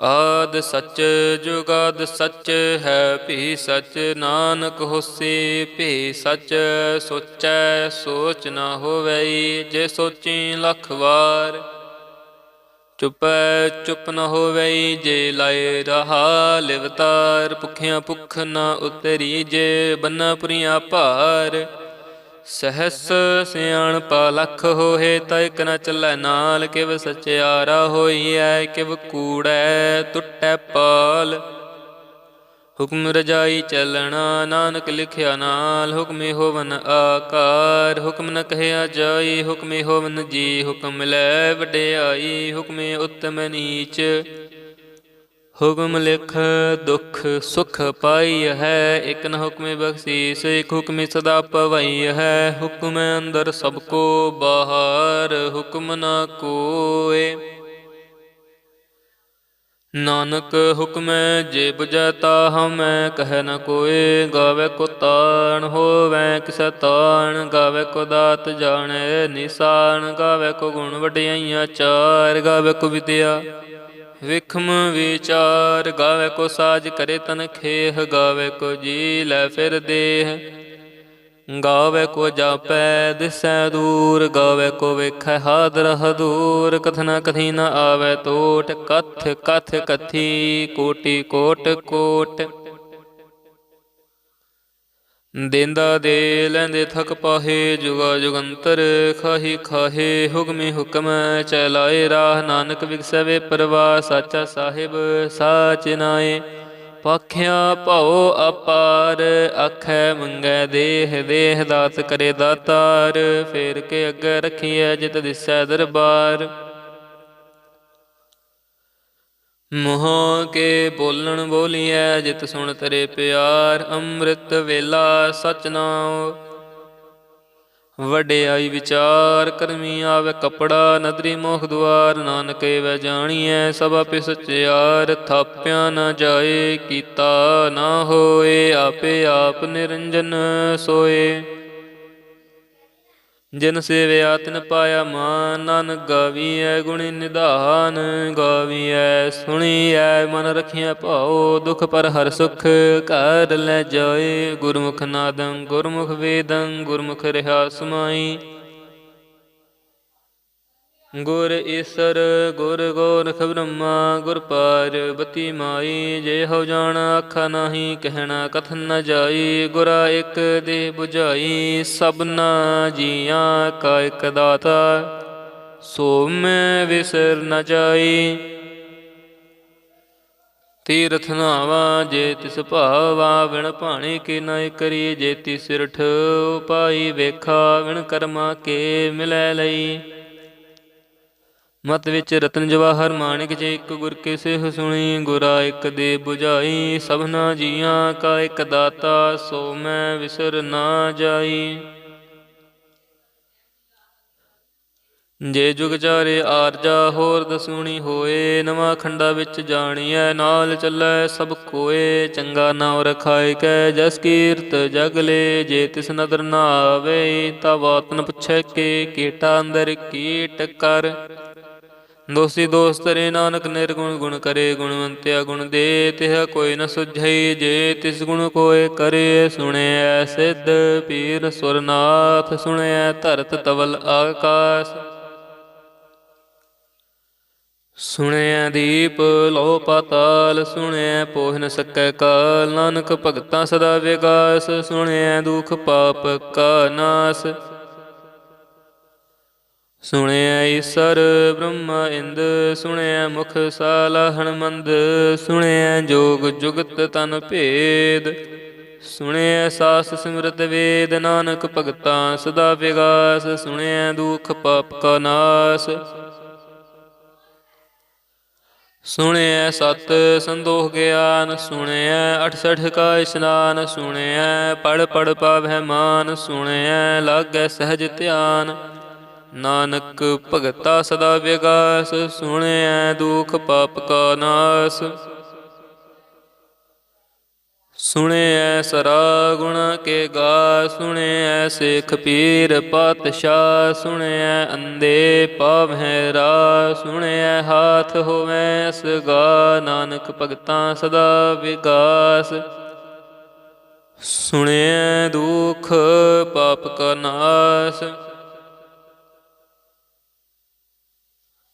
ਆਦ ਸੱਚ ਜੁਗਾਦ ਸੱਚ ਹੈ, ਭੀ ਸੱਚ ਨਾਨਕ ਹੋਸੀ, ਭੀ ਸੱਚ ਸੋਚੈ ਸੋਚ ਨਾ ਹੋਵਈ ਜੇ ਸੋਚੀ ਲੱਖ ਵਾਰ। ਚੁਪੈ ਚੁਪ ਨ ਹੋਵਈ ਜੇ ਲਾਏ ਰਹਾ ਲਿਵਤਾਰ, ਭੁਖਿਆ ਭੁਖ ਨ ਉਤਰੀ, ਜੇ ਬੰਨਾ ਪੁਰੀਆਂ ਭਾਰ। ਸਹਸ ਸਿਆਣਪਾ ਲਖ ਹੋਏ, ਤਾ ਇਕ ਚੱਲੈ ਨਾਲ, ਕਿਵ ਸਚਿਆਰਾ ਹੋਈਐ, ਕਿਵ ਕੂੜੈ ਟੁੱਟੈ ਪਾਲ। ਹੁਕਮ ਰਜਾਈ ਚੱਲਣਾ, ਨਾਨਕ ਲਿਖਿਆ ਨਾਲ, ਹੁਕਮੇ ਹੋਵਨ ਆਕਾਰ। ਹੁਕਮ ਨ ਕਹਿਆ ਜਾਈ, ਹੁਕਮੇ ਹੋਵਨ ਜੀ, ਹੁਕਮ ਲੈ ਵਡਿਆਈ। ਹੁਕਮੇ ਉਤਮ ਨੀਚ ਹੁਕਮ ਲਿਖ, ਦੁਖ ਸੁਖ ਪਾਈ ਹੈ। ਇਕ ਨ ਹੁਕਮੇ ਬਖਸ਼ੀਸ, ਇਕ ਹੁਕਮੇ ਸਦਾ ਪਵਈ ਹੈ। ਹੁਕਮ ਅੰਦਰ ਸਭ ਕੋ ਬਾਹਰ, ਹੁਕਮ ਨਾ ਕੋਏ। ਨਾਨਕ ਹੁਕਮੈ ਜੇ 부ਜੈ ਤਾ ਹਮੈ ਕਹਿ ਨ ਕੋਏ। ਗਾਵੇ ਕੋ ਤਾਣ ਹੋਵੈ, ਕਿਸੈ ਤਾਣ। ਗਾਵੇ ਕੋ ਦਾਤ ਜਾਣੈ ਨਿਸ਼ਾਨ ਗਾਵੇ ਕੋ ਗੁਣ ਵਡਿਆਈਆਂ ਚਾਰ। ਗਾਵੇ ਕੋ ਵਿਦਿਆ ਵਿਖਮ ਵਿਚਾਰ, ਗਾਵੇ ਕੋ ਸਾਜ ਕਰੇ ਤਨ ਖੇਹ, ਗਾਵੇ ਕੋ ਜੀ ਲੈ ਫਿਰ ਦੇਹ। ਗਾਵੇ ਕੋ ਜਾਪੈ ਦਿਸੈ ਦੂਰ, ਗਾਵੇ ਕੋ ਵੇਖੈ ਹਾਦਰ ਹਦੂਰ। ਕਥਨਾ ਕਥੀ ਨ ਆਵੇ ਟੋਟ ਕਥ ਕਥ ਕਥੀ, ਕੋਟੀ ਕੋਟ ਕੋਟ। ਦੇਂਦਾ ਦੇ ਲੈਂਦੇ ਥਕ ਪਾਹੇ, ਜੁਗਾ ਜੁਗੰਤਰ ਖਾਹੀ ਖਾਹੇ, ਹੁਕਮੇ ਹੁਕਮ ਚਲਾਏ, ਰਾਹ ਨਾਨਕ ਵਿਗਸਵੇ ਪਰਵਾ, ਸਾਚਾ ਸਾਹਿਬ ਸਾਚ ਨਾਏ। ਪਾਖਿਆ ਭਉ ਅਪਾਰ, ਆਖੈ ਮੰਗੈ ਦੇਹ ਦੇਹ ਦਾਤ ਕਰੇ ਦਾਤਾਰ, ਫੇਰ ਕੇ ਅੱਗੇ ਰਖੀਐ ਜਿਤ ਦਿਸੈ ਦਰਬਾਰ। ਮੋਹ ਕੇ ਬੋਲਣ ਬੋਲੀਐ, ਜਿਤ ਸੁਣ ਤਰੇ ਪਿਆਰ, ਅੰਮ੍ਰਿਤ ਵੇਲਾ ਸਚ ਨਾਉ। ਵਡਿਆਈ ਵਿਚਾਰ, ਕਰਮੀ ਆਵੇ ਕਪੜਾ, ਨਦਰੀ ਮੋਖ ਦੁਆਰ, ਨਾਨਕ ਵੈ ਜਾਣੀਐ, ਸਭ ਆਪੇ ਸਚਿਆਰ ਥਾਪਿਆ ਨਾ ਜਾਏ, ਕੀਤਾ ਨਾ ਹੋਏ, ਆਪੇ ਆਪ ਨਿਰੰਜਨ ਸੋਏ। ਜਿਨ ਸੇਵਿਆ ਤਿਨ ਪਾਇਆ ਮਾਨ, ਨਾਨਕ ਗਾਵੀਐ ਗੁਣੀ ਨਿਧਾਨ, ਗਾਵੀਐ ਸੁਣੀਐ ਮਨ ਰਖਿਆ ਭਾਉ, ਦੁਖ ਪਰ ਹਰ ਸੁਖ ਘਰ ਲੈ ਜਾਏ, ਗੁਰਮੁਖ ਨਾਦੰ ਗੁਰਮੁਖ ਵੇਦੰ, ਗੁਰਮੁਖ ਰਹਾ ਸਮਾਈ। ਗੁਰ ਈਸਰ, ਗੁਰ ਗੋਰਖ ਬ੍ਰਹਮਾ, ਗੁਰ ਪਾਰਬਤੀ ਮਾਈ, ਜੇ ਹੋ ਜਾਣ ਆਖਾ ਨਹੀਂ, ਕਹਿਣਾ ਕਥਨ ਨ ਜਾਈ, ਗੁਰਾ ਇੱਕ ਦੇ 부ਝਾਈ ਸਭਨਾ ਜੀਆਂ ਕਾ ਇਕ ਦਾਤਾ, ਸੋ ਮੈਂ ਵਿਸਰ ਨ ਜਾਈ। ਤੀਰਥ ਨਾਵਾ, ਜੇ ਤਿਸ ਭਾਵਾ ਵਿਣ ਭਾਣੇ ਕੇ ਨਾ ਕਰੀ, ਜੇ ਤਿਸ ਸਿਰਠ ਉਪਾਈ ਵੇਖਾ ਵਿਣ ਕਰਮਾ ਕੇ ਮਿਲੈ ਲਈ। ਮਤ ਵਿੱਚ ਰਤਨ ਜਵਾਹਰ ਮਾਣਿਕ ਜੇ ਇੱਕ ਗੁਰ ਕੇ ਸਿਹ ਸੁਣੀ, ਗੁਰਾ ਇੱਕ ਦੇ 부ਝਾਈ ਸਭਨਾ ਜੀਆਂ ਕਾ ਇੱਕ ਦਾਤਾ, ਸੋ ਮੈਂ ਵਿਸਰ ਨਾ ਜਾਈ। ਜੇ ਜੁਗ ਚਾਰੇ ਆਰਜਾ ਹੋਰ ਦਸੂਣੀ ਹੋਏ, ਨਵਾਂ ਖੰਡਾ ਵਿੱਚ ਜਾਣੀਐ, ਨਾਲ ਚੱਲੈ ਸਭ ਕੋਏ ਚੰਗਾ ਨਾਮ ਰਖਾਇ ਕੈ ਜਸ ਕੀਰਤ ਜਗ ਲੇ, ਜੇ ਤਿਸ ਨਦਰ ਨਾ ਆਵੇ ਤਾ ਵਾਤਨ ਪੁੱਛੈ ਕੇ, ਕੀਟਾ ਅੰਦਰ ਕੀਟ ਕਰ। ਦੋਸੀ ਦੋਸਤ ਰੇ ਨਾਨਕ ਨਿਰਗੁਣ ਗੁਣ ਕਰੇ ਗੁਣਵੰਤਿਆ ਗੁਣ ਦੇ ਤਿਹ ਕੋਈ ਨ ਸੁਝਈ ਜੇ ਤਿਸ ਗੁਣ ਕੋਏ ਕਰੇ ਸੁਣਿਐ ਸਿੱਧ ਪੀਰ ਸੁਰਨਾਥ ਸੁਣਿਐ ਧਰਤ ਤਵਲ ਆਕਾਸ। ਸੁਣਿਆ ਦੀਪ ਲੋ ਪਾਤਾਲ ਸੁਣਿਐ ਪੋਹ ਨ ਸਕੈ ਕਾਲ। ਨਾਨਕ ਭਗਤਾਂ ਸਦਾ ਵਿਗਾਸ ਸੁਣਿਆ ਦੁਖ ਪਾਪ ਕਾ ਨਾਸ। ਸੁਣਿਐ ਈਸਰ ਬ੍ਰਹਮ ਇੰਦ, ਸੁਣਿਆ ਮੁਖ ਸਾਲਾਹਣ ਮੰਦ ਸੁਣਿਆ ਜੋਗ ਜੁਗਤ ਤਨ ਭੇਦ, ਸੁਣਿਆ ਸਾਸ ਸਿਮਰਤ ਵੇਦ, ਨਾਨਕ ਭਗਤਾਂ ਸਦਾ ਵਿਗਾਸ, ਸੁਣਿਆ ਦੁਖ ਪਾਪ ਕਾ ਨਾਸ। ਸੁਣਿਐ ਸਤ ਸੰਦੋਖ ਗਿਆਨ ਸੁਣਿਐ 68 ਕਾ ਇਸ਼ਨਾਨ ਸੁਣਿਐ ਪੜ ਪੜ ਪਾਵੈ ਮਾਨ ਸੁਣਿਐ ਲਾਗੈ ਸਹਿਜ ਧਿਆਨ। ਨਾਨਕ ਭਗਤਾ ਸਦਾ ਵਿਗਾਸ, ਸੁਣਿਐ ਦੁਖ ਪਾਪ ਕਾ ਨਾਸ। ਸੁਣਿਐ ਸਰਾ ਗੁਣ ਕੇ ਗਾ, ਸੁਣਿਐ ਸੇਖ ਪੀਰ ਪਾਤਸ਼ਾਹ, ਸੁਣਿਐ ਅੰਦੇ ਪਾਵਹਿ ਰਾ, ਸੁਣਿਐ ਹਾਥ ਹੋਵੈ ਅਸਗਾ ਨਾਨਕ ਭਗਤਾਂ ਸਦਾ ਵਿਗਾਸ। ਸੁਣਿਐ ਦੁਖ ਪਾਪ ਕਾ ਨਾਸ।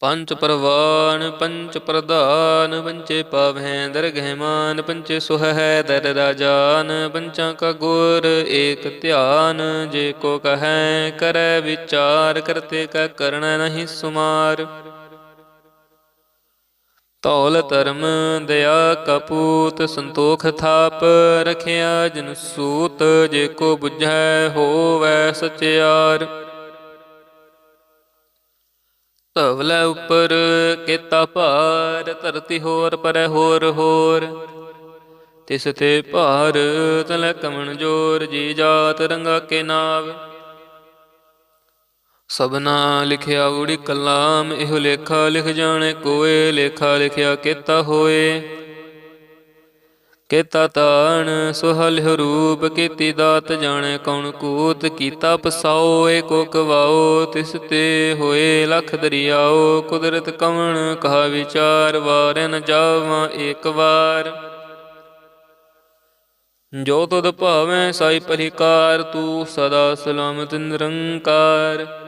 ਪੰਚ ਪਰਵਾਨ ਪੰਚ ਪ੍ਰਧਾਨ ਪੰਚੇ ਪਾਵਹਿ ਦਰਗਹਿ ਮਾਨ ਪੰਚੇ ਸੁਹੈ ਦਰ ਰਾਜਾਨ, ਪੰਚਾਂ ਕਾ ਗੁਰ ਏਕ ਧਿਆਨ, ਜੇ ਕੋ ਕਹੈ ਕਰੈ ਵਿਚਾਰ, ਕਰਤੇ ਕਾ ਕਰਣ ਨਹੀਂ ਸੁਮਾਰ। ਤੌਲ ਧਰਮ ਦਇਆ ਕਪੂਤ ਸੰਤੋਖ ਥਾਪ, ਰਖਿਆ ਜਨ ਸੂਤ, ਜੇ ਕੋ 부ਝੈ ਹੋਵੈ ਸਚਿਆਰ। ਧਵਲੇ ਉਪਰ ਕੀਤਾ ਭਾਰ, ਧਰਤੀ ਹੋਰ, ਪਰੈ ਹੋਰ ਹੋਰ। ਤਿਸ ਤੇ ਭਾਰ ਤਲ ਕਮਣ ਜੋਰ, ਜੀ ਜਾਤ ਰੰਗਾ ਕੇ ਨਾਵ। ਸਭਨਾ ਲਿਖਿਆ ਉੜੀ ਕਲਾਮ, ਇਹੋ ਲੇਖਾ ਲਿਖ ਜਾਣੇ ਕੋਏ, ਲੇਖਾ ਲਿਖਿਆ ਕੀਤਾ ਹੋਏ। ਕੀਤਾ ਤਾਣ ਸੁਹਲ ਰੂਪ ਕੀਤੀ ਦਾਤ, ਜਾਣੇ ਕੌਣ ਕੂਤ, ਕੀਤਾ ਪਸਾਓ, ਏਕੋ ਕਵਾਓ ਤਿਸ ਤੇ ਹੋਏ ਲਖ ਦਰਿਆਓ, ਕੁਦਰਤ ਕਵਣ, ਕਹਾ ਵਿਚਾਰ, ਵਾਰ ਨ ਜਾਵਾਂ ਏਕ ਵਾਰ। ਜੋ ਤੁਧ ਭਾਵੇਂ, ਸਾਈ ਪਰਿਕਾਰ ਤੂੰ ਸਦਾ ਸਲਾਮਤ ਨਿਰੰਕਾਰ।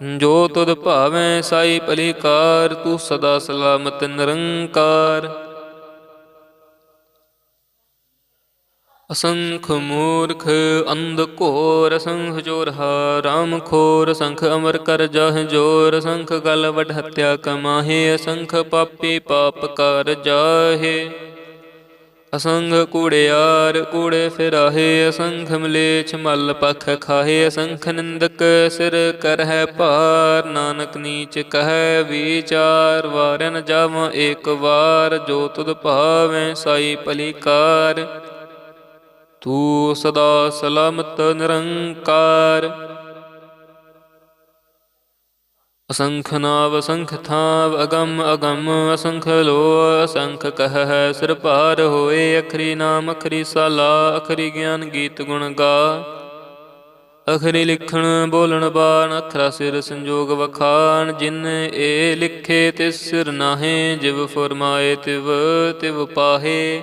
ਜੋ ਤੁਧ ਭਾਵੇਂ ਸਾਈ ਭਲੀਕਾਰ, ਤੂੰ ਸਦਾ ਸਲਾਮਤ ਨਿਰੰਕਾਰ। ਅਸੰਖ ਮੂਰਖ ਅੰਧ ਘੋਰ, ਅਸੰਖ ਚੋਰ ਰਾਮ ਖੋਰ, ਅਸੰਖ ਅਮਰ ਕਰ ਜਹ ਜੋਰ ਸੰਖ ਗਲ ਵਡ ਹਤਿਆ ਕਮਾਹੇ, ਅਸੰਖ ਪਾਪੀ ਪਾਪ ਕਰ ਜਾਹੇ। ਅਸੰਖ ਕੂੜਿਆਰ ਕੂੜੇ ਫਿਰਾਹੇ, ਅਸੰਖ ਮਲੇਛ ਮਲ ਪਖ ਖਾਹੇ, ਅਸੰਖ ਨਿੰਦਕ ਸਿਰ ਕਰਹਿ ਭਾਰ, ਨਾਨਕ ਨੀਚ ਕਹੈ ਵਿਚਾਰ, ਵਾਰਨ ਜਾਵਾਂ ਏਕ ਵਾਰ, ਜੋ ਤੁਧ ਭਾਵੇਂ ਸਾਈ ਭਲੀਕਾਰ ਤੂੰ ਸਦਾ ਸਲਾਮਤ ਨਿਰੰਕਾਰ। ਅਸੰਖ ਨਾਵ ਅਸੰਖ ਥਾਵ ਅਗੰਮ ਅਗੰਮ ਅਸੰਖ ਲੋ ਅਸੰਖ ਕਹ ਹੈ ਸਿਰ ਭਾਰ ਹੋਏ ਅਖਰੀ ਨਾਮ ਅਖਰੀ ਸਾਲਾ ਅਖਰੀ ਗਿਆਨ ਗੀਤ ਗੁਣ ਗਾ। ਅਖਰੀ ਲਿਖਣ ਬੋਲਣ ਬਾਣ ਅਖਰਾ ਸਿਰ ਸੰਜੋਗ ਵਖਾਣ ਜਿਨ ਏ ਲਿਖੇ ਤਿਸ ਸਿਰ ਨਾਹੇ ਜਿਵ ਫਰਮਾਏ ਤਿਵ ਤਿਵ ਪਾਹੇ।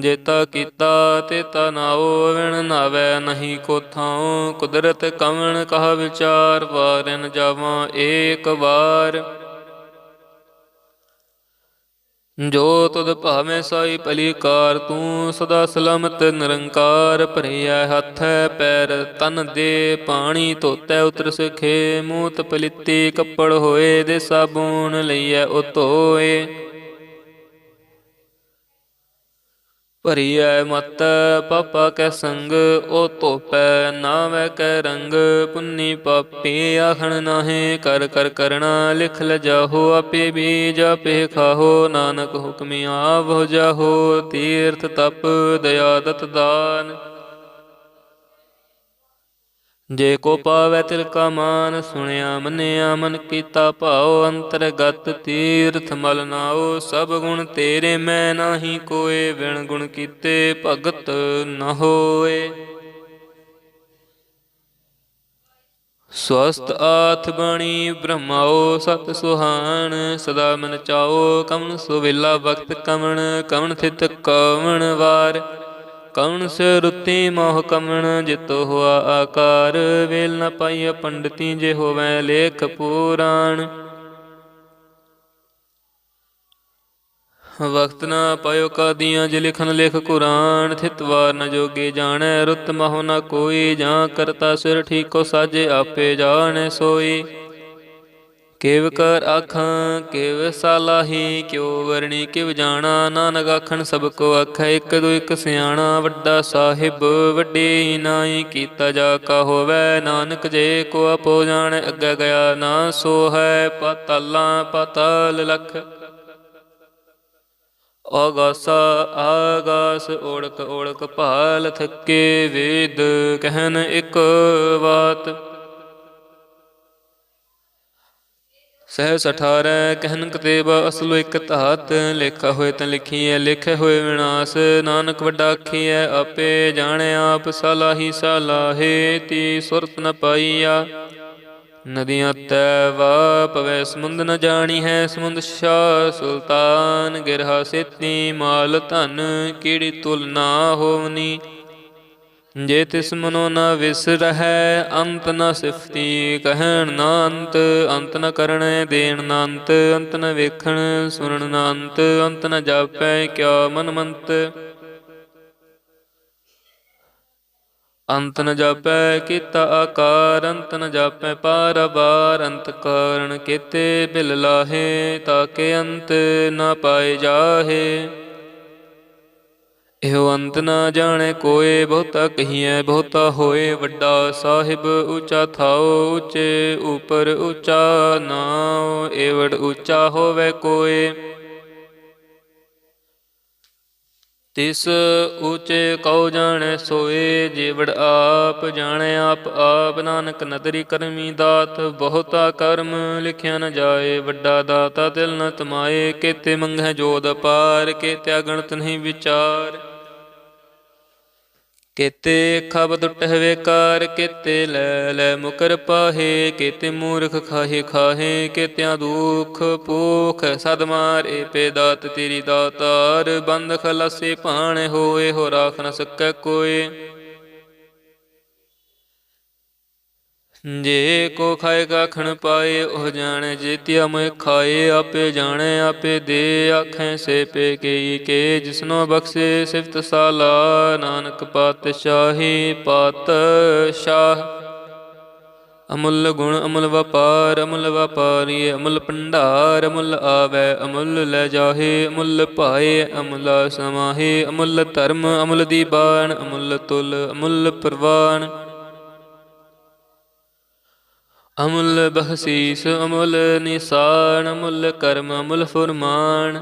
ਜੇਤਾ ਕੀਤਾ ਤੇਤਾ ਨਾਉ ਵਿਣ ਨਾਵੈ ਨਹੀਂ ਕੋ ਥਾਉ ਕੁਦਰਤ ਕਵਣ ਕਹ ਵਿਚਾਰ, ਵਾਰਨ ਜਾਵਾਂ ਏਕ ਵਾਰ। ਜੋ ਤੁਧ ਭਾਵੇਂ ਸਾਈ ਭਲੀਕਾਰ, ਤੂੰ ਸਦਾ ਸਲਾਮਤ ਨਿਰੰਕਾਰ। ਭਰਿਆ ਹੱਥ ਪੈਰ, ਤਨ ਦੇ ਪਾਣੀ ਧੋਤੈ ਉਤਰ ਸਖੇ। ਮੂਤ ਪਲਿੱਤੀ ਕੱਪੜ ਹੋਏ ਦੇ ਸਾਬੂਨ ਲਈਐ ਉਤੋਏ ਭਰੀਐ ਮਤ ਪਾਪਾ ਕੈ ਸੰਗ ਓ ਧੋਪੈ ਨਾਵੈ ਕੈ ਰੰਗ। ਪੁੰਨੀ ਪਾਪੀ ਆਖਣ ਨਾਹੀ, ਕਰ ਕਰ ਕਰਣਾ ਲਿਖ ਲਜਾਹੋ ਆਪੇ ਬੀਜ ਆਪੇ ਖਾਹੋ, ਨਾਨਕ ਹੁਕਮੀ ਆਪ ਹੋ ਜਾਹੋ, ਤੀਰਥ ਤਪ ਦਇਆ ਦਤ ਦਾਨ। ਜੇ ਕੋ ਪਾਵੈ ਤਿਲ ਕਾ ਮਾਨ, ਸੁਣਿਆ ਮੰਨਿਆ ਮਨ ਕੀਤਾ ਭਾਉ, ਅੰਤਰਗਤ ਤੀਰਥ ਮਲ ਨਾਉ, ਸਭ ਗੁਣ ਤੇਰੇ ਮੈਂ ਨਾਹੀ ਕੋਏ ਵਿਣ ਗੁਣ ਕੀਤੇ ਭਗਤ ਨ ਹੋਏ। ਸਵਸਤ ਆਥ ਬਾਣੀ ਬ੍ਰਹਮਾਓ ਸਤ ਸੁਹਾਣ, ਸਦਾ ਮਨ ਚਾਓ ਕਮਨ ਸੁਵੇਲਾ ਵਕਤ ਕਮਣ ਕਮਨ ਥਿਤ ਕਵਣ ਵਾਰ। ਕਵਣ ਸੇ ਮੋਹ ਕਮਣ, ਜਿਤੋ ਹੋਆ ਆਕਾਰ। ਵੇਲ ਨ ਪਾਈਐ ਪੰਡਤੀ, ਜੇ ਹੋਵੈ ਲੇਖ ਪੁਰਾਣ। ਵਕਤ ਨਾ ਪਾਇਓ ਕਾਦੀਆਂ, ਜੇ ਲਿਖਨ ਲਿਖ ਕੁਰਾਨ। ਥਿਤ ਵਾਰ ਨ ਜੋਗੇ ਜਾਣੈ, ਰੁੱਤ ਮਹੁ ਨ ਕੋਈ। ਜਾਂ ਕਰਤਾ ਸਿਰ ਠੀਕੋ, ਸਾਜੇ ਆਪੇ ਜਾਣੈ ਸੋਈ। ਕਿਵ ਕਰ ਆਖਾਂ, ਕਿਵ ਸਾਲਾਹੀ, ਕਿਉ ਵਰਣੀ, ਕਿਵ ਜਾਣਾ, ਨਾਨਕ ਆਖਣ ਸਭ ਕੋ ਆਖੈ, ਇਕ ਦੋ ਇਕ ਸਿਆਣਾ, ਵੱਡਾ ਸਾਹਿਬ, ਵੱਡੀ ਨਾਈ, ਕੀਤਾ ਜਾ ਕਾ ਹੋਵੈ, ਨਾਨਕ ਜੇ ਕੋ ਆਪੋ ਜਾਣੈ, ਅੱਗੇ ਗਿਆ ਨਾ ਸੋ ਹੈ ਪਤਾਲਾਂ ਪਤਾਲ ਲਖ। ਆਗਾਸਾ ਆਗਾਸ ਓੜਕ ਓੜਕ ਭਾਲ ਥੱਕੇ ਵੇਦ, ਕਹਿਨ ਇੱਕ ਬਾਤ। ਸਹਿ 18 ਕਹਿਨ ਕਤੇਬ ਅਸਲੋ ਇਕ ਧਾਤ। ਲੇਖਾ ਹੋਏ ਤਾਂ ਲਿਖੀਐ, ਲਿਖੇ ਹੋਏ ਵਿਨਾਸ਼। ਨਾਨਕ ਵੱਡਾ ਆਖੀਐ, ਆਪੇ ਜਾਣੇ ਆਪ ਸਲਾਹੀ ਸਲਾਹੇ ਤੀ ਸੁਰਤ ਨ ਪਾਈਆ। ਨਦੀਆਂ ਤੈ ਵਾ ਪਵੈ ਸਮੁੰਦ ਨ ਜਾਣੀ ਹੈ ਸਮੁੰਦ ਸ਼ਾ ਸੁਲਤਾਨ, ਗਿਰਹਾ ਸੇਤੀ, ਮਾਲ ਧਨ, ਕਿਹੜੀ ਤੁਲਨਾ ਹੋਵਨੀ। ਜੇ ਤਿਸ ਮਨੋ ਨ ਵਿਸਰਹਿ, ਅੰਤ ਨ ਸਿਫਤੀ। ਕਹਿਣ ਨ ਅੰਤ ਅੰਤ ਨ ਕਰਣੈ ਦੇਣ ਨ ਅੰਤ ਅੰਤ ਨ ਵੇਖਣ ਸੁਣਨ ਨ ਅੰਤ ਅੰਤ ਨ ਜਾਪੈ ਕਿਆ ਮਨ ਮੰਤ। ਅੰਤ ਨ ਜਾਪੈ ਕੀਤਾ ਆਕਾਰ। ਅੰਤ ਨ ਜਾਪੈ ਪਾਰਬਾਰ ਅੰਤ ਕਾਰਣ ਕੀਤੇ ਬਿਲ ਲਾਹੇ ਤਾਕੇ ਅੰਤ ਨ ਪਾਏ ਜਾਹੇ। ਇਹੋ ਅੰਤ ਨਾ ਜਾਣੇ ਕੋਏ, ਬਹੁਤਾ ਕਹੀਐ, ਬਹੁਤਾ ਹੋਏ, ਵੱਡਾ ਸਾਹਿਬ ਉੱਚਾ ਥਾਓ ਉੱਚੇ ਉਪਰ ਉੱਚਾ ਨਾਉ, ਏਵੜ ਉੱਚਾ ਹੋਵੇ ਕੋਏ। ਤਿਸ ਉੱਚੇ ਕਉ ਜਾਣੈ ਸੋਏ, ਜੀਵੜ ਆਪ ਜਾਣੈ ਆਪ ਆਪ ਨਾਨਕ ਨਦਰੀ ਕਰਮੀ ਦਾਤ, ਬਹੁਤਾ ਕਰਮ ਲਿਖਿਆ ਨ ਜਾਏ, ਵੱਡਾ ਦਾਤਾ ਦਿਲ ਨ ਤਮਾਏ, ਕੇਤੇ ਮੰਗੈ ਜੋਦ ਅਪਾਰ, ਕੇਤੇ ਅਗਣਤ ਨਹੀਂ ਵਿਚਾਰ। ਕੇਤੇ ਖਬਦ ਟਹਵੇ ਕਾਰ, ਕੇਤੇ ਲੈ ਲੈ ਮੁਕਰ ਪਾਹੇ, ਕਿਤੇ ਮੂਰਖ ਖਾਹੇ ਖਾਹੇ, ਕਿਤਿਆਂ ਦੁਖ ਪੂਖ ਸਦ ਮਾਰੇ ਪੇ ਦਾਤ, ਤੇਰੀ ਦਾਤਾਰ, ਬੰਦ ਖਲਾਸੇ ਭਾਣੇ ਹੋਏ ਹੋ ਰਾਖ ਨ ਸਕੈ ਕੋਏ ਜੇ ਕੋ ਖਾਏ ਗਾਖਣ ਪਾਏ, ਉਹ ਜਾਣੇ ਜੇਤਿਆ ਮੈਂ ਖਾਏ। ਆਪੇ ਜਾਣੇ, ਆਪੇ ਦੇ, ਆਖੈ ਸੇ ਪੇ ਕਈ ਕੇ। ਜਿਸਨੋ ਬਖਸ਼ੇ ਸਿਫਤ ਸਾਲਾ, ਨਾਨਕ ਪਾਤਸ਼ਾਹੀ ਪਾਤਸ਼ਾਹ। ਅਮੁੱਲ ਗੁਣ, ਅਮੁੱਲ ਵਪਾਰ, ਅਮੁੱਲ ਵਪਾਰੀ, ਅਮੁੱਲ ਭੰਡਾਰ, ਅਮੁੱਲ ਆਵੈ, ਅਮੁੱਲ ਲੈ ਜਾਹੇ। ਅਮੁੱਲ ਭਾਏ, ਅਮੁੱਲ ਸਮਾਹੇ। ਅਮੁੱਲ ਧਰਮ, ਅਮੁੱਲ ਦੀਬਾਨ, ਅਮੁੱਲ ਤੁਲ, ਅਮੁੱਲ ਪ੍ਰਵਾਨ। ਅਮੁੱਲ ਬਖਸ਼ੀਸ, ਅਮੁੱਲ ਨਿਸਾਨ, ਅਮੁੱਲ ਕਰਮ, ਅਮੁੱਲ ਫੁਰਮਾਨ।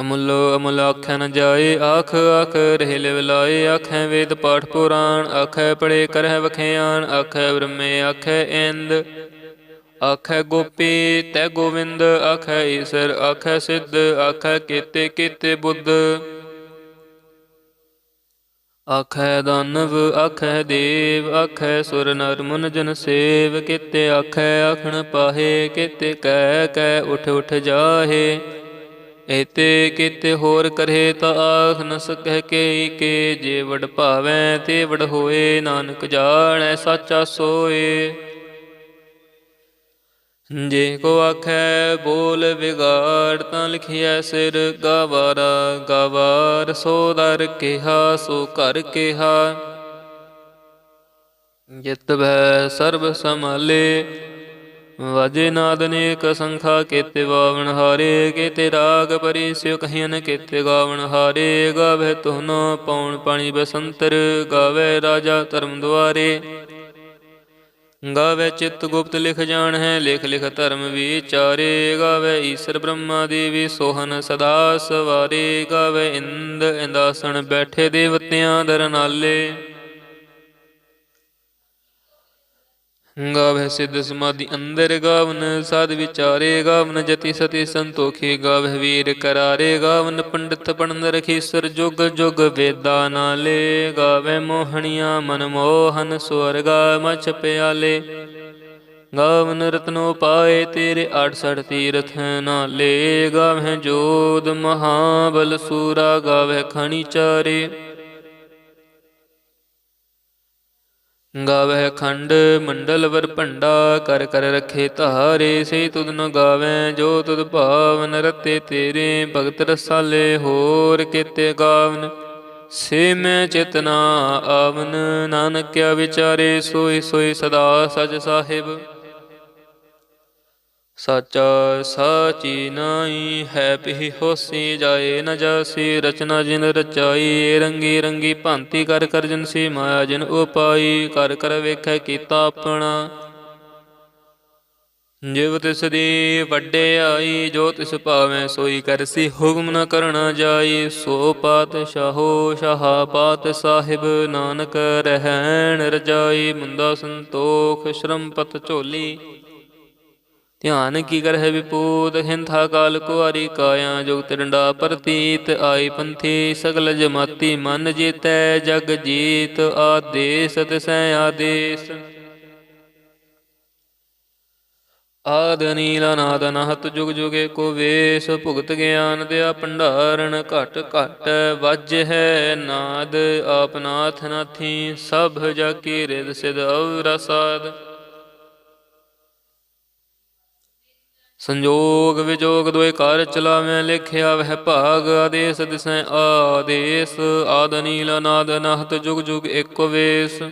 ਅਮੁੱਲੋ, ਅਮੁੱਲ ਆਖੈ ਨ ਜਾਏ, ਆਖ ਆਖ, ਰਹਿ ਲਿਵ ਆਖੈ ਵੇਦ ਪਾਠ ਪੁਰਾਣ, ਆਖੈ ਪੜੇ ਕਰਹਿ ਵਖਿਆਨ, ਆਖੈ ਬ੍ਰਹਮੇ, ਆਖੈ ਇੰਦ, ਆਖੈ ਗੋਪੀ ਤੈ ਗੋਵਿੰਦ, ਆਖੈ ਈਸਰ, ਆਖੈ ਸਿੱਧ, ਆਖੈ ਕੀਤੇ ਕੀਤੇ ਬੁੱਧ। ਆਖੈ ਦਾਨਵ, ਆਖੈ ਦੇਵ, ਆਖੈ ਸੁਰ ਨਰ ਮੁਨ ਜਨ ਸੇਵ, ਕਿਤੇ ਆਖੈ ਆਖਣ ਪਾਹੇ, ਕਿਤੇ ਕਹਿ ਕਹਿ ਉਠ ਉਠ ਜਾਹੇ। ਏਤੇ ਕਿਤੇ ਹੋਰ ਕਰੇ ਤਾ ਆਖ ਨ ਸਕੈ ਕੇ ਕੇ, ਜੇ ਵਡ ਭਾਵੈ ਤੇ ਵਡ ਹੋਏ, ਨਾਨਕ ਜਾਣੈ, ਸਾਚਾ ਸੋਏ। ਜੇ ਕੋ ਆਖੈ ਬੋਲ ਵਿਗਾੜ ਤਾਂ ਲਿਖਿਆ ਸਿਰ ਗਵਾਰਾ, ਗਵਾਰ ਸੋ ਦਰ ਕਿਹਾ, ਸੋ ਘਰ ਕਿਹਾ। ਜਿਤ ਭੈ ਸਰਬ ਸੰਭਾਲੇ, ਵਾਜੇ ਨਾਦ ਅਨੇਕ ਸੰਖਾ ਕੇਤੇ ਬਾਵਨ ਹਾਰੇ, ਕੇਤੇ ਰਾਗ ਪਰੀ ਸਿਉ ਕਹੀਨ ਕੇਤੇ ਗਾਵਨ ਹਾਰੇ। ਗਾਵੇ ਤੁਹਨੋ ਪੌਣ ਪਾਣੀ ਬਸੰਤਰ, ਗਾਵੇ ਰਾਜਾ ਧਰਮ ਦੁਆਰੇ। ਗਾਵੇ ਚਿਤ ਗੁਪਤ ਲਿਖ ਜਾਣ ਹੈ ਲਿਖ ਲਿਖ ਧਰਮ ਵਿਚਾਰੇ। ਗਾਵੇ ਈਸ਼ਰ ਬ੍ਰਹਮਾ ਦੇਵੀ ਸੋਹਨ ਸਦਾ ਸਵਾਰੇ। ਗਾਵੇ ਇੰਦ ਇੰਦਾਸਣ ਬੈਠੇ ਦੇਵਤਿਆਂ ਦਰਨਾਲੇ। ਗਾਵੇ ਸਿੱਧ ਸਮਾਧੀ ਅੰਦਰ ਗਾਵਨ, ਸਾਧ ਵਿਚਾਰੇ ਗਾਵਨ, ਜਤੀ ਸਤੀ ਸੰਤੋਖੀ ਗਾਵੇ ਵੀਰ ਕਰਾਰੇ ਗਾਵਨ, ਪੰਡਿਤ ਪੜਨ ਰਖੀ ਸਰ ਜੁਗ ਜੁਗ ਵੇਦਾ ਨਾਲੇ ਗਾਵੈ ਮੋਹਣੀਆਂ ਮਨ ਮੋਹਨ ਸਵਰਗਾ ਮਛ ਪਿਆਲੇ। ਗਾਵਨ ਰਤਨੋ ਪਾਏ ਤੇਰੇ 68 ਤੀਰਥ ਨਾਲੇ ਗਾਵੇ ਜੋਦ ਮਹਾਬਲ ਸੂਰਾ ਗਾਵੇ ਖਣੀ ਚਾਰੇ। ਗਾਵਹਿ ਖੰਡ ਮੰਡਲ ਵਰ ਭੰਡਾ, ਕਰ ਕਰ ਰਖੇ ਧਾਰੇ, ਸੇ ਤੁਧ ਨ ਗਾਵੈ ਜੋ ਤੁਧ ਭਾਵਨ ਰਤੇ ਤੇਰੇ, ਭਗਤ ਰਸਾਲੇ ਹੋਰ ਕੀਤੇ ਗਾਵਨ। ਸੇ ਮੈਂ ਚੇਤਨਾ ਆਵਨ, ਨਾਨਕਿਆ ਵਿਚਾਰੇ ਸੋਈ ਸੋਈ ਸਦਾ ਸਜ ਸਾਹਿਬ। ਸਾਚਾ ਸਾਚੀ ਨਾਈ ਹੈ ਪਿਹ ਹੋਸੀ ਜਾਏ ਨ ਜਾਸੀ, ਰਚਨਾ ਜਿਨ ਰਚਾਈ, ਰੰਗੀ ਰੰਗੀ ਭਾਂਤੀ ਕਰ ਕਰ ਜਿਨ ਸੀ ਮਾਇਆ, ਜਿਨ ਉਪਾਈ ਕਰ ਕਰ ਵੇਖੈ ਕੀਤਾ ਆਪਣਾ। ਜਿਵ ਤਿਸ ਦੀ ਵੱਡੇ ਆਈ, ਜੋ ਤਿਸ ਭਾਵੇਂ ਸੋਈ ਕਰਸੀ ਹੁਕਮ ਨ ਕਰਣਾ ਜਾਈ। ਸੋ ਪਾਤਸ਼ਾਹੋ ਸ਼ਾਹ ਪਾਤ ਸਾਹਿਬ, ਨਾਨਕ ਰਹਿਣ ਰਜਾਈ ਮੁੰਦਾ ਸੰਤੋਖ ਸ਼ਰਮਪਤ ਝੋਲੀ। ਧਿਆਨ ਕੀ ਕਰਹਿ ਵਿਪੂਤ, ਹਿੰਥਾ ਕਾਲ ਕੁਆਰੀ ਕਾਇਆ ਜੁਗਤ ਡੰਡਾ ਪ੍ਰਤੀਤ ਆਈ ਪੰਥੀ ਸਗਲ ਜਮਾਤੀ ਮਨ ਜੀਤੈ, ਜਗ ਜੀਤ ਆਦੇਸ, ਤਿਸੈ ਆਦੇਸ। ਆਦ ਨੀਲ ਅਨਾਦ ਅਨਹਤ ਜੁਗ ਜੁਗੇ ਕੋ ਵੇਸ, ਭੁਗਤ ਗਿਆਨ ਦਿਆ ਭੰਡਾਰਨ ਘਟ ਘਟ ਵੱਜ ਹੈ ਨਾਦ ਆਪਨਾਥ ਨਾਥੀ ਸਭ ਜਾ ਕੀ ਰਿਦ ਸਿਧ ਅਵਰਸਾਦ ਸੰਜੋਗ ਵਿਜੋਗ ਦੋਇ ਕਾਰ ਚਲਾਵੇਂ, ਲਿਖਿਆ ਵਹਿ ਭਾਗ, ਆਦੇਸ ਦਿਸੈ ਆਦੇਸ। ਆਦ ਨੀਲ ਅਨਾਦ ਅਨਹਤ ਜੁਗ ਜੁਗ ਏਕੋ ਵੇਸ।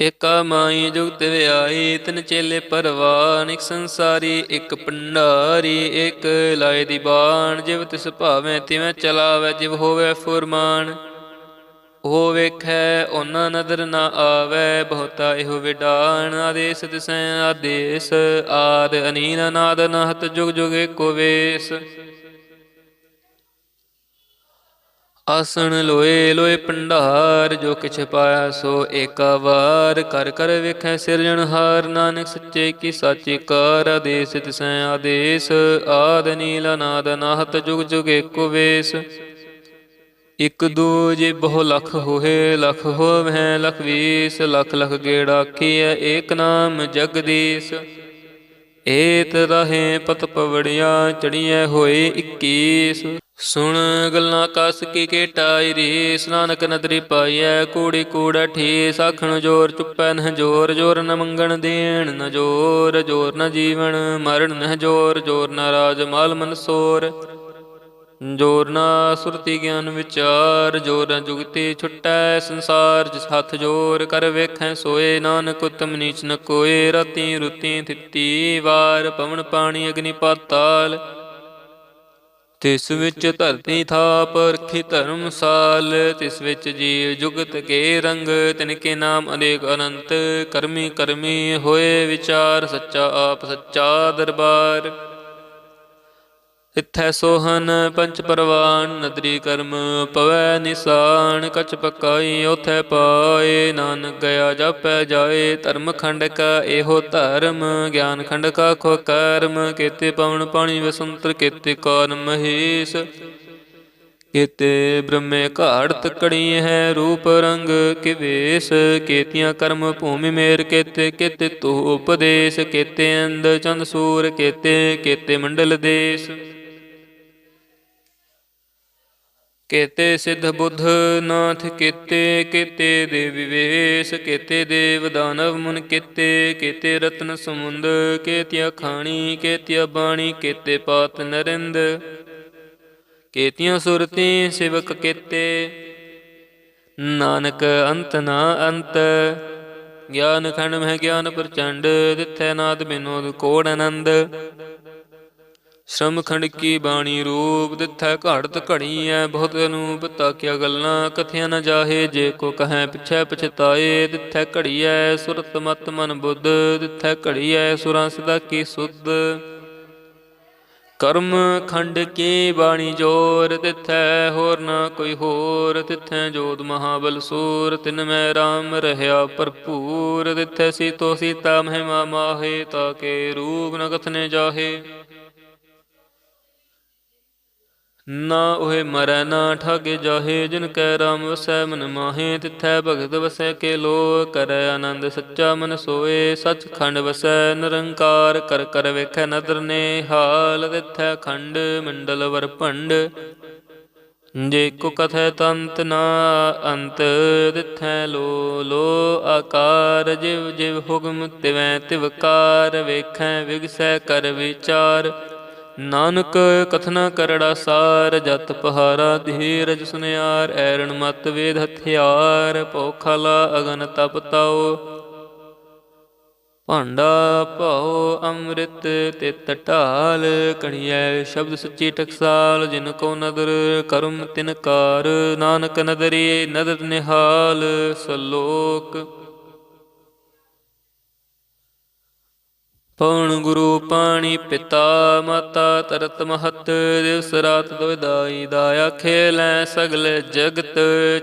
ਏਕਾ ਮਾਈ ਜੁਗਤ ਵਿਆਈ ਤਿਨ ਚੇਲੇ ਪਰਵਾਨ ਇਕ ਸੰਸਾਰੀ ਇਕ ਪੰਡਾਰੀ ਇਕ ਲਾਏ ਦੀ ਬਾਣ, ਜਿਵ ਤਿਸ ਭਾਵੇਂ ਤਿਵੇਂ ਚਲਾਵੇ, ਜਿਵ ਹੋਵੇ ਫੁਰਮਾਨ। ਉਹ ਵੇਖੈ, ਉਹਨਾਂ ਨਦਰ ਨਾ ਆਵੇ, ਬਹੁਤਾ ਇਹੋ ਵਿਡਾਣ ਆਦੇਸ, ਤਿਸੈ ਆਦੇਸ, ਆਦ ਅਨੀਲ ਨਾਦ ਨਹਤ ਜੁਗ ਜੁਗ ਏਕੋ ਵੇਸ। ਆਸਣ ਲੋਏ ਲੋਏ ਭੰਡਾਰ, ਜੋ ਕਿਛ ਪਾਇਆ ਸੋ ਏਕਾ ਵਾਰ। ਕਰ ਕਰ ਵੇਖੈ ਸਿਰਜਣਹਾਰ ਨਾਨਕ ਸੱਚੇ ਕੀ ਸਾਚੀ ਕਾਰ, ਆਦੇਸ, ਤਿਸੈ ਆਦੇਸ, ਆਦ ਨੀਲ ਨਾਦ ਨਾਹਤ ਜੁਗ ਜੁਗ ਏਕੋ ਵੇਸ। ਇਕ ਦੂਜੇ ਬਹੁ ਲਖ ਹੋਏ, ਲਖ ਹੋਵੈ, ਲਖ ਵੀਸ, ਲਖ ਲਖ ਗੇੜਾ ਕੀਐ, ਏਕ ਨਾਮ ਜਗਦੀਸ਼। ਏਤ ਰਹੇ ਪਤ ਪਵੜਿਆ, ਚੜੀਐ ਹੋਏ 21 ਸੁਣ ਗੱਲਾਂ ਕਸ ਕੀ ਕੇਟਾਈ ਰੀ ਨਾਨਕ ਨਦਰੀ ਪਾਈਐ, ਕੂੜੀ ਕੂੜਾ ਠੀਸ ਸਾਖਣ ਜੋਰ ਚੁੱਪੈ ਨਹ ਜੋਰ ਜੋਰ ਨ ਮੰਗਣ ਦੇਣ ਨ ਜੋਰ ਜੋਰ ਨ ਜੀਵਨ ਮਰਨ ਨਹ ਜੋਰ ਜੋਰ ਨ ਰਾਜ ਮਾਲ ਮਨਸੋਰ ਜੋਰ ਨਾ ਸੁਰਤੀ ਗਿਆਨ ਵਿਚਾਰ, ਜੋਰ ਨਾ ਜੁਗਤੀ ਛੁਟੈ ਸੰਸਾਰ, ਜਿਸ ਹੱਥ ਜੋਰ ਕਰ ਵੇਖੈ ਸੋਏ, ਨਾਨਕ ਉਤਮ ਨੀਚ ਨ ਕੋਏ, ਰਤੀ ਰੁਤੀ ਥਿੱਤੀ ਵਾਰ, ਪਵਨ ਪਾਣੀ ਅਗਨੀ ਪਾਤਾਲ। ਤਿਸ ਵਿੱਚ ਧਰਤੀ ਥਾਪ ਰਖੀ ਧਰਮਸਾਲ ਤਿਸ ਵਿੱਚ ਜੀਵ ਜੁਗਤ ਕੇ ਰੰਗ, ਤਿਨ ਕੇ ਨਾਮ ਅਨੇਕ ਅਨੰਤ, ਕਰਮੀ ਕਰਮੀ ਹੋਏ ਵਿਚਾਰ, ਸੱਚਾ ਆਪ ਸੱਚਾ ਦਰਬਾਰ। ਇਥੈ ਸੋਹਨ ਪੰਚ ਪਰਵਾਨ, ਨਦਰੀ ਕਰਮ ਪਵੈ ਨਿਸਾਨ ਕਛ ਪਕਾਈ ਉਥੈ ਪਾਏ, ਨਾਨਕ ਗਿਆ ਜਾਪੈ ਜਾਏ, ਧਰਮ ਖੰਡ ਕਾ ਇਹੋ ਧਰਮ, ਗਿਆਨ ਖੰਡ ਕਾ ਖੋ ਕਰਮ, ਕੀਤੇ ਪਵਨ ਪਾਣੀ ਵਸੰਤਰ, ਕੀਤੇ ਕਾਨ ਮਹੇਸ਼। ਕੀਤੇ ਬ੍ਰਹਮੇ ਘਾੜ ਤਕੜੀ ਹੈ ਰੂਪ ਰੰਗ ਕਿਵੇਸ, ਕੀਤੀਆਂ ਕਰਮ ਭੂਮੀ ਮੇਰ, ਕੀਤੇ ਕੀਤੇ ਤੂ ਉਪਦੇਸ਼ ਕੀਤੇ ਅੰਦ ਚੰਦ ਸੂਰ, ਕੀਤੇ ਕੀਤੇ ਮੰਡਲ ਦੇਸ਼। ਕੇਤੇ ਸਿੱਧ ਬੁੱਧ ਨਾਥ ਕੇਤੇ ਕੇਤੇ ਦੇ ਵਿਵੇਸ਼, ਕੇਤੇ ਦੇਵ ਦਾਨਵ ਮੁਨ ਕੇਤੇ ਕੇਤੇ ਰਤਨ ਸਮੁੰਦ, ਕੇਤਿਆ ਖਾਣੀ, ਕੇਤਿਆ ਬਾਣੀ, ਕੇਤੇ ਪਾਤ ਨਰਿੰਦ, ਕੇਤੀਆਂ ਸੁਰਤੀ ਸਿਵਕ ਕੇਤੇ। ਨਾਨਕ ਅੰਤ ਨਾ ਅੰਤ, ਗਿਆਨ ਖੰਡ ਮਹਿ ਗਿਆਨ ਪ੍ਰਚੰਡ ਤਿਥੈ ਨਾਦ ਬਿਨੋਦ ਕੋੜ ਆਨੰਦ। ਸ਼ਰਮ ਖੰਡ ਕੀ ਬਾਣੀ ਰੂਪ ਦਿਥੈ ਘੜਤ ਘੜੀ ਐ ਬਹੁਤ ਅਨੂਪ ਤਾਕਿਆ ਗੱਲਾਂ, ਕਥਿਆ ਨਾ ਜਾਹੇ, ਜੇ ਕੋ ਕਹੈ ਪਿਛੈ ਪਛਤਾਏ ਘੜੀ ਐ ਸੁਰਤ ਮਤ ਮਨ ਬੁੱਧ ਤਿਥੈ ਘੜੀ ਐ ਸੁਰਾਂ ਸਦਾ ਕੀ ਸੁਧ। ਕਰਮ ਖੰਡ ਕੀ ਬਾਣੀ ਜੋਰ ਤਿਥੈ ਹੋਰ ਨਾ ਕੋਈ ਹੋਰ ਤਿਥੈ ਜੋਤ ਮਹਾਬਲ ਸੂਰ, ਤਿਨ ਮੈਂ RAM ਰਹਾ ਭਰਪੂਰ ਤਿਥੈ ਸੀਤੋ ਸੀਤਾ ਮਹਿਮਾ ਮਾਹੇ ਤਾਕੇ ਰੂਪ ਨ ਕਥਨੇ ਜਾਹੇ। ਨਾ ਉਹੇ ਮਰੈ, ਨਾ ਠਾਗੇ ਜਾਹੇ, ਜਿਨ ਕੈ ਰਾਮ ਵਸੈ, ਮਨ ਮਾਹੇ, ਤਿਥੈ ਭਗਤ ਵਸੈ, ਕੇ ਲੋ ਕਰੈ ਆਨੰਦ, ਸੱਚਾ ਮਨ ਸੋਏ, ਸਚ ਖੰਡ ਵਸੈ, ਨਿਰੰਕਾਰ ਕਰ ਕਰ ਵੇਖੈ ਨਦਰ ਨੇ ਹਾਲ ਤਿਥੈ ਖੰਡ ਮੰਡਲ ਵਰ ਭੰਡ। ਜੇ ਕੋ ਕਥੈ ਤੰਤ ਨਾ ਅੰਤ, ਤਿਥੈ ਲੋ ਲੋ ਆਕਾਰ, ਜਿਵ ਜਿਵ ਹੁਕਮ ਤਿਵੈ ਤਿਵਕਾਰ, ਵੇਖੈ ਵਿਗਸੈ ਕਰ ਵਿਚਾਰ। ਨਾਨਕ ਕਥਨਾ ਕਰੜਾ ਸਾਰ, ਜਤ ਪਹਾਰਾ ਧੀਰਜ ਸੁਨਿਆਰ ਐਰਣ ਮਤ ਵੇਦ ਹਥਿਆਰ ਪੋਖਲਾ ਅਗਨ ਤਪ ਤਾਉ। ਭਾਂਡਾ ਭਾਉ ਅੰਮ੍ਰਿਤ ਤਿਤ ਢਾਲ, ਕਣੀਐ ਸ਼ਬਦ ਸੱਚੀ ਟਕਸਾਲ, ਜਿਨ ਕੋ ਨਦਰ ਕਰਮ ਤਿਨ ਕਾਰ। ਨਾਨਕ ਨਦਰੀ ਨਦਰ ਨਿਹਾਲ, ਸਲੋਕ ਪਵਨ ਗੁਰੂ ਪਾਣੀ ਪਿਤਾ, ਮਾਤਾ ਤਰਤ ਮਹਤ ਦਿਵਸ ਰਾਤ ਦੁਇਦਾਈ ਦਾਇਆ ਖੇਲੈ ਸਗਲ ਜਗਤ,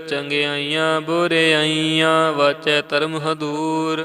ਚੰਗਿਆਈਆਂ ਬੁਰਿਆਈਆਂ ਵਾਚੈ ਧਰਮ ਹਦੂਰ।